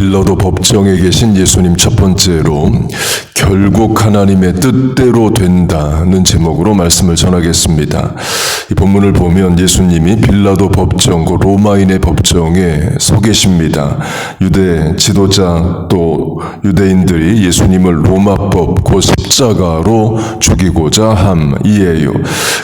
빌라도 법정에 계신 예수님 첫 번째로 결국 하나님의 뜻대로 된다는 제목으로 말씀을 전하겠습니다. 이 본문을 보면 예수님이 빌라도 법정, 그 로마인의 법정에 서 계십니다. 유대 지도자 또 유대인들이 예수님을 로마법, 그 십자가로 죽이고자 함이에요.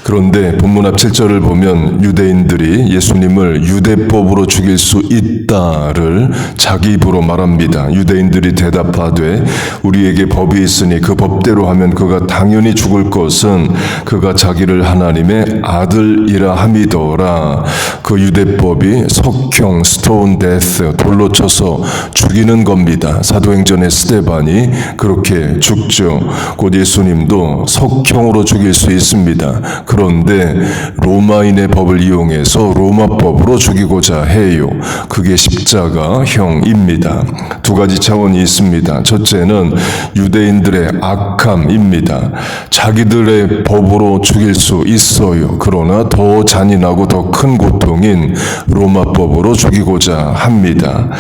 그런데 본문 앞 7절을 보면 유대인들이 예수님을 유대법으로 죽일 수 있다를 자기 입으로 말합니다. 유대인들이 대답하되 우리에게 법이 있으니 그 법대로 하면 그가 당연히 죽을 것은 그가 자기를 하나님의 아들 이라 함이더라. 그 유대법이 석형, 스톤 데스, 돌로 쳐서 죽이는 겁니다. 사도행전의 스테반이 그렇게 죽죠. 곧 예수님도 석형으로 죽일 수 있습니다. 그런데 로마인의 법을 이용해서 로마법으로 죽이고자 해요. 그게 십자가형입니다. 두 가지 차원이 있습니다. 첫째는 유대인들의 악함입니다. 자기들의 법으로 죽일 수 있어요. 그러나 더 잔인하고 더 큰 고통인 로마법으로 죽이고자 합니다.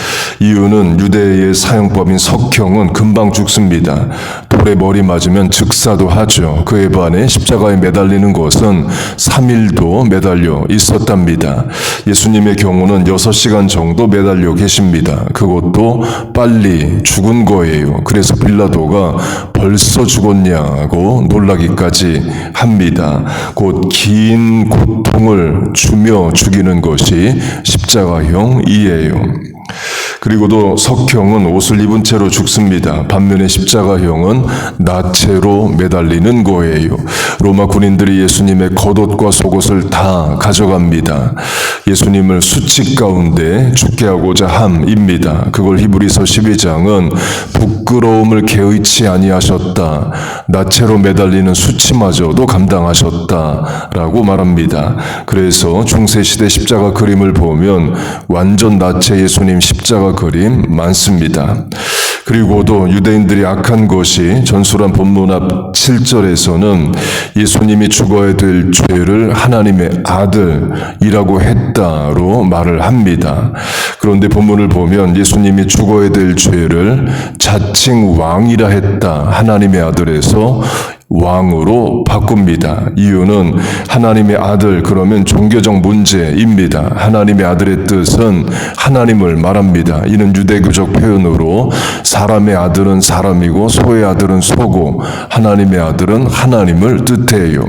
이유는 유대의 사형법인 석형은 금방 죽습니다. 돌에 머리 맞으면 즉사도 하죠. 그에 반해 십자가에 매달리는 것은 3일도 매달려 있었답니다. 예수님의 경우는 6시간 정도 매달려 계십니다. 그것도 빨리 죽은 거예요. 그래서 빌라도가 벌써 죽었냐고 놀라기까지 합니다. 곧 긴 고통을 주며 죽이는 것이 십자가형이에요. 그리고도 석형은 옷을 입은 채로 죽습니다. 반면에 십자가형은 나체로 매달리는 거예요. 로마 군인들이 예수님의 겉옷과 속옷을 다 가져갑니다. 예수님을 수칙 가운데 죽게 하고자 함입니다. 그걸 히브리서 12장은 부끄러움을 개의치 아니하셨다. 나체로 매달리는 수치마저도 감당하셨다라고 말합니다. 그래서 중세 시대 십자가 그림을 보면 완전 나체 예수님 십자가 그림 많습니다. 그리고도 유대인들이 악한 것이 전술한 본문 앞 7절에서는 예수님이 죽어야 될 죄를 하나님의 아들이라고 했다로 말을 합니다. 그런데 본문을 보면 예수님이 죽어야 될 죄를 자칭 왕이라 했다. 하나님의 아들에서 왕으로 바꿉니다. 이유는 하나님의 아들 그러면 종교적 문제입니다. 하나님의 아들의 뜻은 하나님을 말합니다. 이는 유대교적 표현으로 사람의 아들은 사람이고 소의 아들은 소고 하나님의 아들은 하나님을 뜻해요.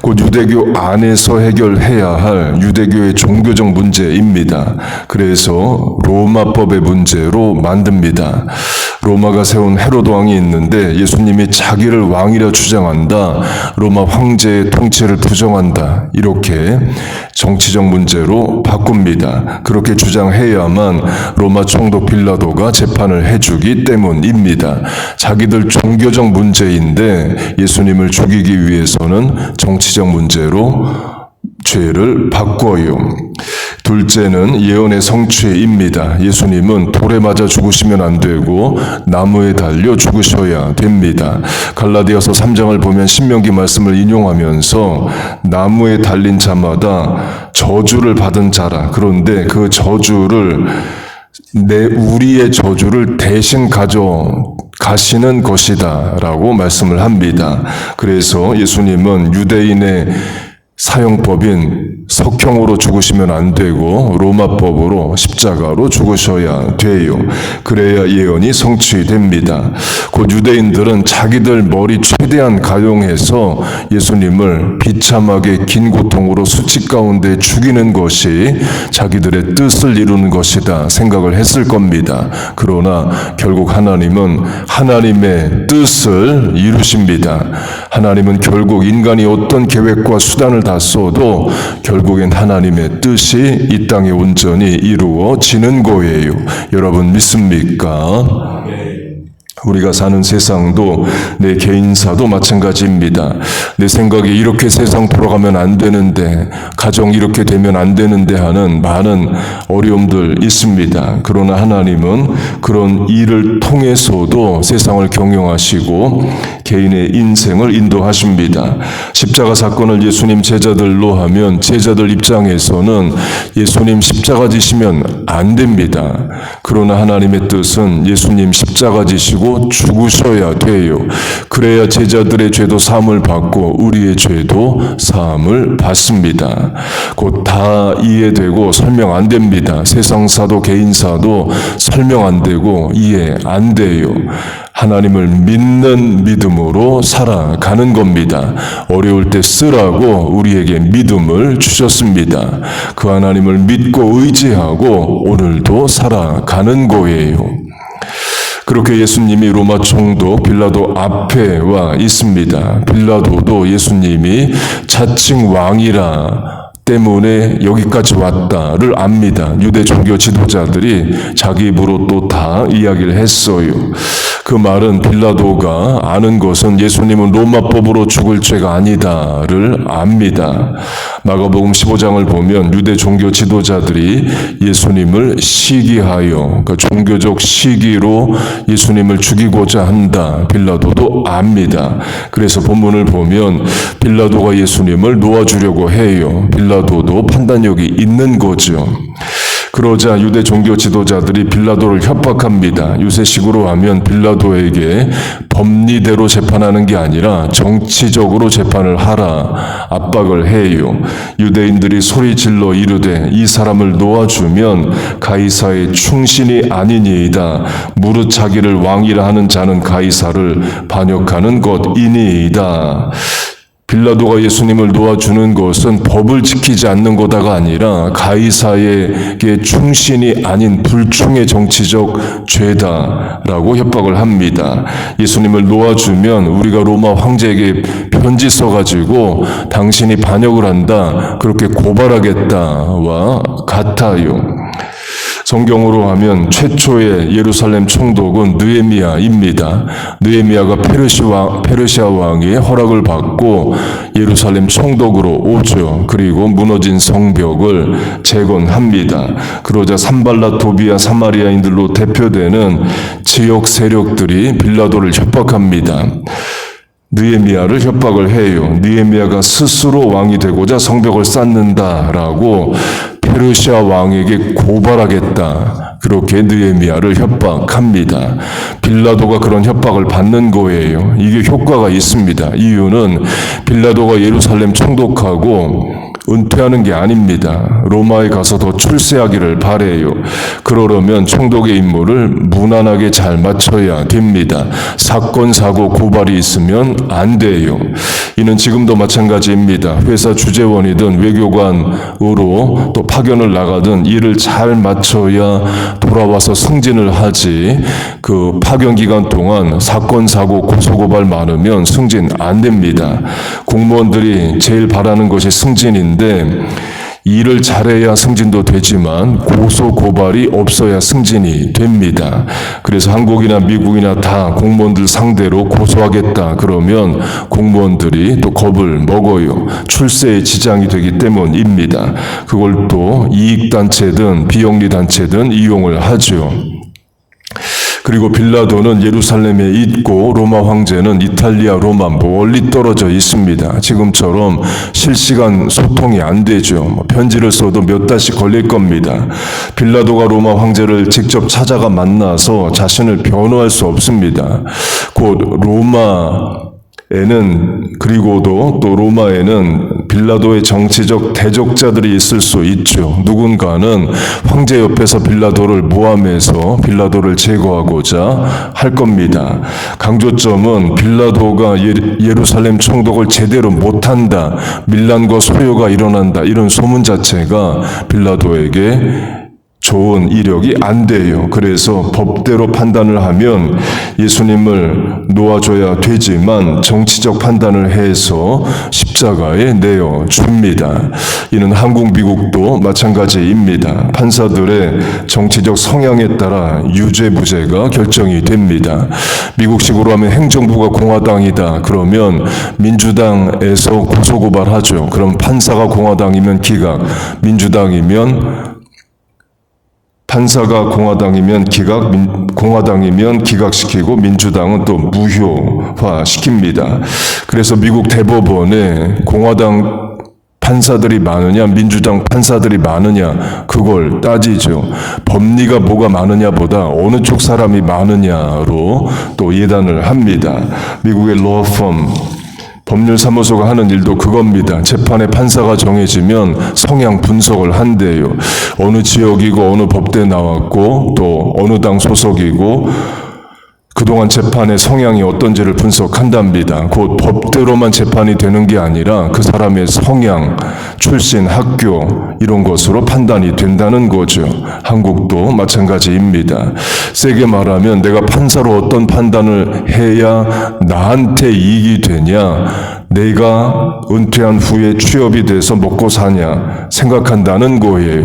곧 유대교 안에서 해결해야 할 유대교의 종교적 문제입니다. 그래서 로마법의 문제로 만듭니다. 로마가 세운 헤로드 왕이 있는데 예수님이 자기를 왕이라 주장한다. 로마 황제의 통치를 부정한다. 이렇게 정치적 문제로 바꿉니다. 그렇게 주장해야만 로마 총독 빌라도가 재판을 해주기 때문입니다. 자기들 종교적 문제인데 예수님을 죽이기 위해서는 정치적 문제로 죄를 바꿔요. 둘째는 예언의 성취입니다. 예수님은 돌에 맞아 죽으시면 안 되고 나무에 달려 죽으셔야 됩니다. 갈라디아서 3장을 보면 신명기 말씀을 인용하면서 나무에 달린 자마다 저주를 받은 자라. 그런데 그 저주를 내 우리의 저주를 대신 가져 가시는 것이다라고 말씀을 합니다. 그래서 예수님은 유대인의 사형법인 석형으로 죽으시면 안 되고 로마법으로 십자가로 죽으셔야 돼요. 그래야 예언이 성취됩니다. 곧 유대인들은 자기들 머리 최대한 가용해서 예수님을 비참하게 긴 고통으로 수치 가운데 죽이는 것이 자기들의 뜻을 이루는 것이다 생각을 했을 겁니다. 그러나 결국 하나님은 하나님의 뜻을 이루십니다. 하나님은 결국 인간이 어떤 계획과 수단을 다 써도 결국 엔 하나님의 뜻이 이 땅에 온전히 이루어지는 거예요. 여러분 믿습니까? 우리가 사는 세상도 내 개인사도 마찬가지입니다. 내 생각에 이렇게 세상 돌아가면 안 되는데, 가정 이렇게 되면 안 되는데 하는 많은 어려움들 있습니다. 그러나 하나님은 그런 일을 통해서도 세상을 경영하시고 개인의 인생을 인도하십니다. 십자가 사건을 예수님 제자들로 하면 제자들 입장에서는 예수님 십자가 지시면 안 됩니다. 그러나 하나님의 뜻은 예수님 십자가 지시고 죽으셔야 돼요. 그래야 제자들의 죄도 사함을 받고 우리의 죄도 사함을 받습니다. 곧 다 이해되고 설명 안 됩니다. 세상사도 개인사도 설명 안 되고 이해 안 돼요. 하나님을 믿는 믿음으로 살아가는 겁니다. 어려울 때 쓰라고 우리에게 믿음을 주셨습니다. 그 하나님을 믿고 의지하고 오늘도 살아가는 거예요. 그렇게 예수님이 로마 총독 빌라도 앞에 와 있습니다. 빌라도도 예수님이 자칭 왕이라 때문에 여기까지 왔다를 압니다. 유대 종교 지도자들이 자기 입으로 또 다 이야기를 했어요. 그 말은 빌라도가 아는 것은 예수님은 로마법으로 죽을 죄가 아니다를 압니다. 마가복음 15장을 보면 유대 종교 지도자들이 예수님을 시기하여 그 종교적 시기로 예수님을 죽이고자 한다. 빌라도도 압니다. 그래서 본문을 보면 빌라도가 예수님을 놓아주려고 해요. 빌라도도 판단력이 있는 거죠. 그러자 유대 종교 지도자들이 빌라도를 협박합니다. 요새식으로 하면 빌라도에게 법리대로 재판하는 게 아니라 정치적으로 재판을 하라 압박을 해요. 유대인들이 소리 질러 이르되 이 사람을 놓아주면 가이사의 충신이 아니니이다. 무릇 자기를 왕이라 하는 자는 가이사를 반역하는 것이니이다. 빌라도가 예수님을 놓아주는 것은 법을 지키지 않는 거다가 아니라 가이사에게 충신이 아닌 불충의 정치적 죄다라고 협박을 합니다. 예수님을 놓아주면 우리가 로마 황제에게 편지 써가지고 당신이 반역을 한다 그렇게 고발하겠다와 같아요. 성경으로 하면 최초의 예루살렘 총독은 느에미아입니다. 왕, 페르시아 왕의 허락을 받고 예루살렘 총독으로 오죠. 그리고 무너진 성벽을 재건합니다. 그러자 산발라 도비아 사마리아인들로 대표되는 지역 세력들이 빌라도를 협박합니다. 느에미아를 협박을 해요. 느에미아가 스스로 왕이 되고자 성벽을 쌓는다라고 페르시아 왕에게 고발하겠다. 그렇게 느에미아를 협박합니다. 빌라도가 그런 협박을 받는 거예요. 이게 효과가 있습니다. 이유는 빌라도가 예루살렘 총독하고 은퇴하는 게 아닙니다. 로마에 가서 더 출세하기를 바래요. 그러려면 총독의 임무를 무난하게 잘 맞춰야 됩니다. 사건, 사고, 고발이 있으면 안 돼요. 이는 지금도 마찬가지입니다. 회사 주재원이든 외교관으로 또 파견을 나가든 일을 잘 맞춰야 돌아와서 승진을 하지 그 파견 기간 동안 사건, 사고, 고소, 고발 많으면 승진 안 됩니다. 공무원들이 제일 바라는 것이 승진인 데 일을 잘해야 승진도 되지만 고소 고발이 없어야 승진이 됩니다. 그래서 한국이나 미국이나 다 공무원들 상대로 고소하겠다 그러면 공무원들이 또 겁을 먹어요. 출세에 지장이 되기 때문입니다. 그걸 또 이익 단체든 비영리 단체든 이용을 하죠. 그리고 빌라도는 예루살렘에 있고 로마 황제는 이탈리아 로마 멀리 떨어져 있습니다. 지금처럼 실시간 소통이 안 되죠. 뭐 편지를 써도 몇 달씩 걸릴 겁니다. 빌라도가 로마 황제를 직접 찾아가 만나서 자신을 변호할 수 없습니다. 곧 로마 에는 그리고도 또 로마에는 빌라도의 정치적 대적자들이 있을 수 있죠. 누군가는 황제 옆에서 빌라도를 모함해서 빌라도를 제거하고자 할 겁니다. 강조점은 빌라도가 예루살렘 총독을 제대로 못한다. 밀란과 소요가 일어난다. 이런 소문 자체가 빌라도에게 좋은 이력이 안 돼요. 그래서 법대로 판단을 하면 예수님을 놓아줘야 되지만 정치적 판단을 해서 십자가에 내어 줍니다. 이는 한국, 미국도 마찬가지입니다. 판사들의 정치적 성향에 따라 유죄, 무죄가 결정이 됩니다. 미국식으로 하면 행정부가 공화당이다. 그러면 민주당에서 고소고발하죠. 그럼 판사가 공화당이면 기각, 민주당이면 판사가 공화당이면 기각, 민, 공화당이면 기각시키고 민주당은 또 무효화 시킵니다. 그래서 미국 대법원에 공화당 판사들이 많으냐, 민주당 판사들이 많으냐, 그걸 따지죠. 법리가 뭐가 많으냐보다 어느 쪽 사람이 많으냐로 또 예단을 합니다. 미국의 로펌, 법률사무소가 하는 일도 그겁니다. 재판의 판사가 정해지면 성향 분석을 한대요. 어느 지역이고 어느 법대 나왔고 또 어느 당 소속이고 그동안 재판의 성향이 어떤지를 분석한답니다. 곧 법대로만 재판이 되는 게 아니라 그 사람의 성향, 출신, 학교 이런 것으로 판단이 된다는 거죠. 한국도 마찬가지입니다. 세게 말하면 내가 판사로 어떤 판단을 해야 나한테 이익이 되냐, 내가 은퇴한 후에 취업이 돼서 먹고 사냐 생각한다는 거예요.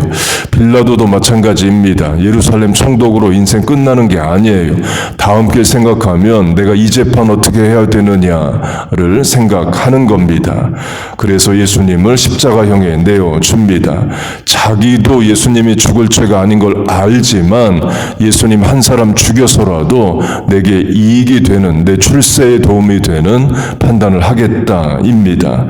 빌라도도 마찬가지입니다. 예루살렘 총독으로 인생 끝나는 게 아니에요. 다음 길 생각하면 내가 이 재판 어떻게 해야 되느냐를 생각하는 겁니다. 그래서 예수님을 십자가형에 내어 줍니다. 자기도 예수님이 죽을 죄가 아닌 걸 알지만 예수님 한 사람 죽여서라도 내게 이익이 되는 내 출세에 도움이 되는 판단을 하겠다입니다.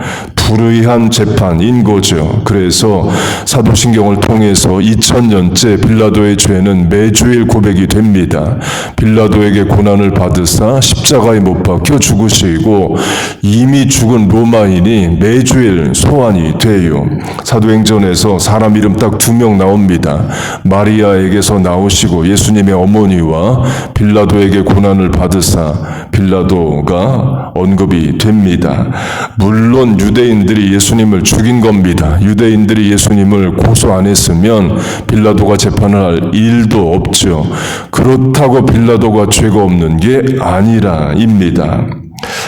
불의한 재판인 거죠. 그래서 사도신경을 통해서 2000년째 빌라도의 죄는 매주일 고백이 됩니다. 빌라도에게 고난을 받으사 십자가에 못 박혀 죽으시고 이미 죽은 로마인이 매주일 소환이 돼요. 사도행전에서 사람 이름 딱 두 명 나옵니다. 마리아에게서 나오시고 예수님의 어머니와 빌라도에게 고난을 받으사 빌라도가 언급이 됩니다. 물론 유대인 들이 예수님을 죽인 겁니다. 유대인들이 예수님을 고소 안 했으면 빌라도가 재판을 할 일도 없죠. 그렇다고 빌라도가 죄가 없는 게 아니라입니다.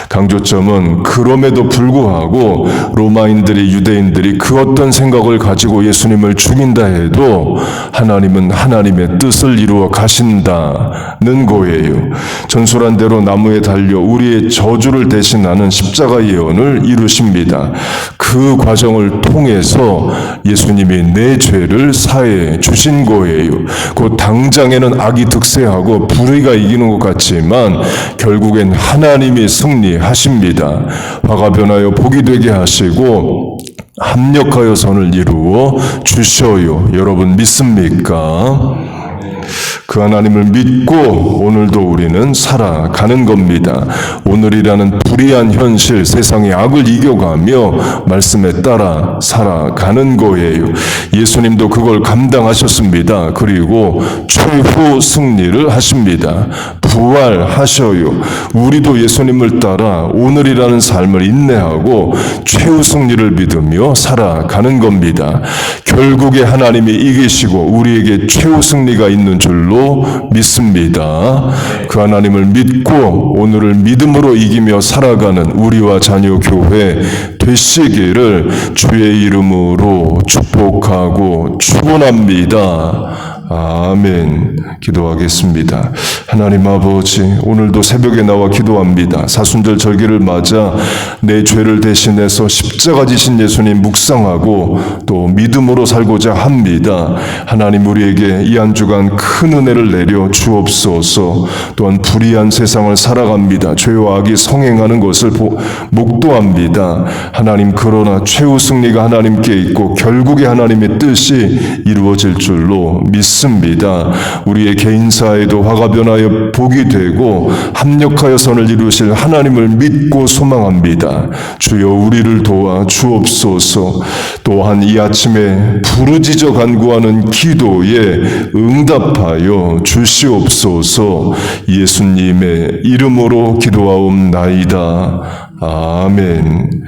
강조점은 그럼에도 불구하고 로마인들이 유대인들이 그 어떤 생각을 가지고 예수님을 죽인다 해도 하나님은 하나님의 뜻을 이루어 가신다는 거예요. 전술한 대로 나무에 달려 우리의 저주를 대신하는 십자가 예언을 이루십니다. 그 과정을 통해서 예수님이 내 죄를 사해 주신 거예요. 그 당장에는 악이 득세하고 불의가 이기는 것 같지만 결국엔 하나님이 승리 하십니다. 화가 변하여 복이 되게 하시고 합력하여 선을 이루어 주셔요. 여러분 믿습니까? 그 하나님을 믿고 오늘도 우리는 살아가는 겁니다. 오늘이라는 불의한 현실, 세상의 악을 이겨가며 말씀에 따라 살아가는 거예요. 예수님도 그걸 감당하셨습니다. 그리고 최후 승리를 하십니다. 부활하셔요. 우리도 예수님을 따라 오늘이라는 삶을 인내하고 최후 승리를 믿으며 살아가는 겁니다. 결국에 하나님이 이기시고 우리에게 최후 승리가 있는 줄로 믿습니다. 그 하나님을 믿고 오늘을 믿음으로 이기며 살아가는 우리와 자녀 교회 되시기를 주의 이름으로 축복하고 축원합니다. 아멘. 기도하겠습니다. 하나님 아버지, 오늘도 새벽에 나와 기도합니다. 사순절 절기를 맞아 내 죄를 대신해서 십자가 지신 예수님 묵상하고 또 믿음으로 살고자 합니다. 하나님 우리에게 이 한 주간 큰 은혜를 내려 주옵소서. 또한 불의한 세상을 살아갑니다. 죄와 악이 성행하는 것을 보, 목도합니다. 하나님 그러나 최후 승리가 하나님께 있고 결국에 하나님의 뜻이 이루어질 줄로 믿습니다. 믿습니다. 우리의 개인사에도 화가 변하여 복이 되고 합력하여 선을 이루실 하나님을 믿고 소망합니다. 주여 우리를 도와 주옵소서. 또한 이 아침에 부르짖어 간구하는 기도에 응답하여 주시옵소서. 예수님의 이름으로 기도하옵나이다. 아멘.